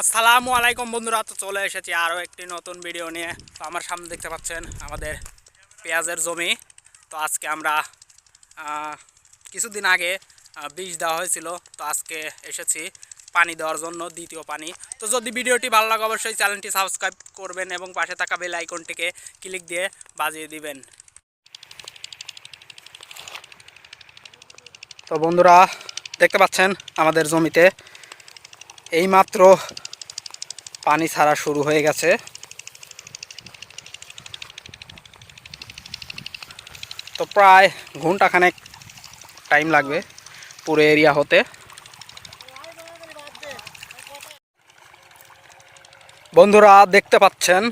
আসসালামু আলাইকুম বন্ধুরা, তো চলে এসেছি আরও একটি নতুন ভিডিও নিয়ে। তো আমার সামনে দেখতে পাচ্ছেন আমাদের পেঁয়াজের জমি। তো আজকে আমরা কিছুদিন আগে বীজ দেওয়া হয়েছিল। তো আজকে এসেছি পানি দেওয়ার জন্য, দ্বিতীয় পানি। তো যদি ভিডিওটি ভালো লাগে, অবশ্যই চ্যানেলটি সাবস্ক্রাইব করবেন এবং পাশে থাকা বেল আইকনটিকে ক্লিক দিয়ে বাজিয়ে দিবেন। তো বন্ধুরা, দেখতে পাচ্ছেন আমাদের জমিতে এইমাত্র পানি ছাড়া শুরু হয়ে গেছে। তো প্রায় ঘন্টাখানেক টাইম লাগবে পুরো এরিয়া হতে। বন্ধুরা, দেখতে পাচ্ছেন,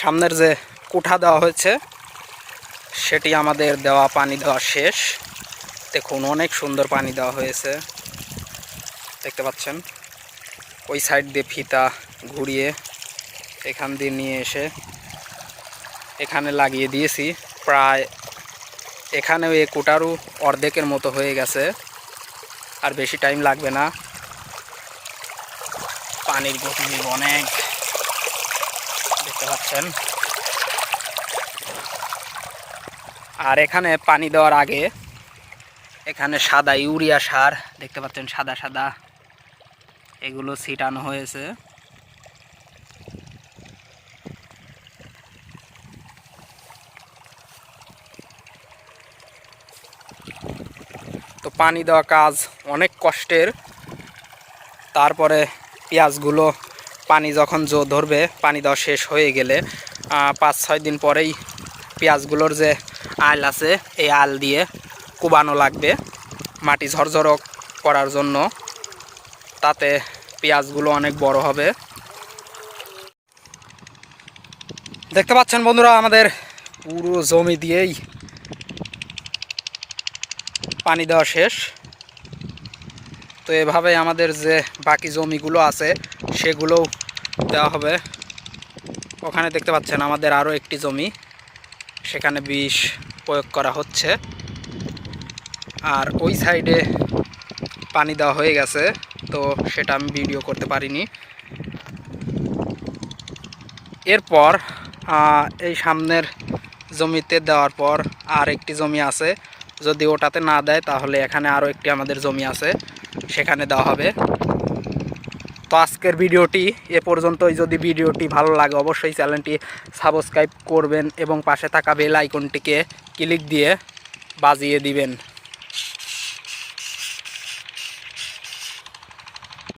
সামনের যে কুঠা দেওয়া হয়েছে, সেটি আমাদের দেওয়া, পানি দেওয়া শেষ। দেখুন, অনেক সুন্দর পানি দেওয়া হয়েছে। দেখতে পাচ্ছেন। ওই সাইড দিয়ে ফিতা ঘুরিয়ে এখান দিয়ে নিয়ে এসে এখানে লাগিয়ে দিয়েছি। প্রায় এখানেও এ কোটারও অর্ধেকের মতো হয়ে গেছে। আর বেশি টাইম লাগবে না। পানির গতিবেগ অনেক। দেখতে পাচ্ছেন? আর এখানে পানি দেওয়ার আগে এখানে সাদা ইউরিয়া সার, দেখতে পাচ্ছেন সাদা সাদা এগুলো ছিটানো হয়েছে। তো পানি দেওয়া কাজ অনেক কষ্টের। তারপরে পেঁয়াজগুলো পানি যখন জো ধরবে, পানি দেওয়া শেষ হয়ে গেলে পাঁচ ছয় দিন পরেই পেঁয়াজগুলোর যে আল আছে, এই আল দিয়ে কুবানো লাগবে। মাটি ঝরঝর করার জন্য। তাতে পেঁয়াজগুলো অনেক বড় হবে। দেখতে পাচ্ছেন বন্ধুরা, আমাদের পুরো জমি দিয়েই পানি দেওয়া শেষ। তো এভাবে আমাদের যে বাকি জমিগুলো আছে, সেগুলোও দেওয়া হবে। ওখানে দেখতে পাচ্ছেন, আমাদের আরও একটি জমি, সেখানে বিষ প্রয়োগ করা হচ্ছে। আর ওই সাইডে পানি দেওয়া হয়ে গেছে। তো সেটা আমি ভিডিও করতে পারিনি। এরপর এই সামনের জমিতে দেওয়ার পর আর একটি জমি আছে। যদি ওটাতে না দেয়, তাহলে এখানে আরও একটি আমাদের জমি আছে। সেখানে দেওয়া হবে। তো আজকের ভিডিওটি এ পর্যন্তই। যদি ভিডিওটি ভালো লাগে, অবশ্যই চ্যানেলটি সাবস্ক্রাইব করবেন এবং পাশে থাকা বেল আইকনটিকে ক্লিক দিয়ে বাজিয়ে দিবেন।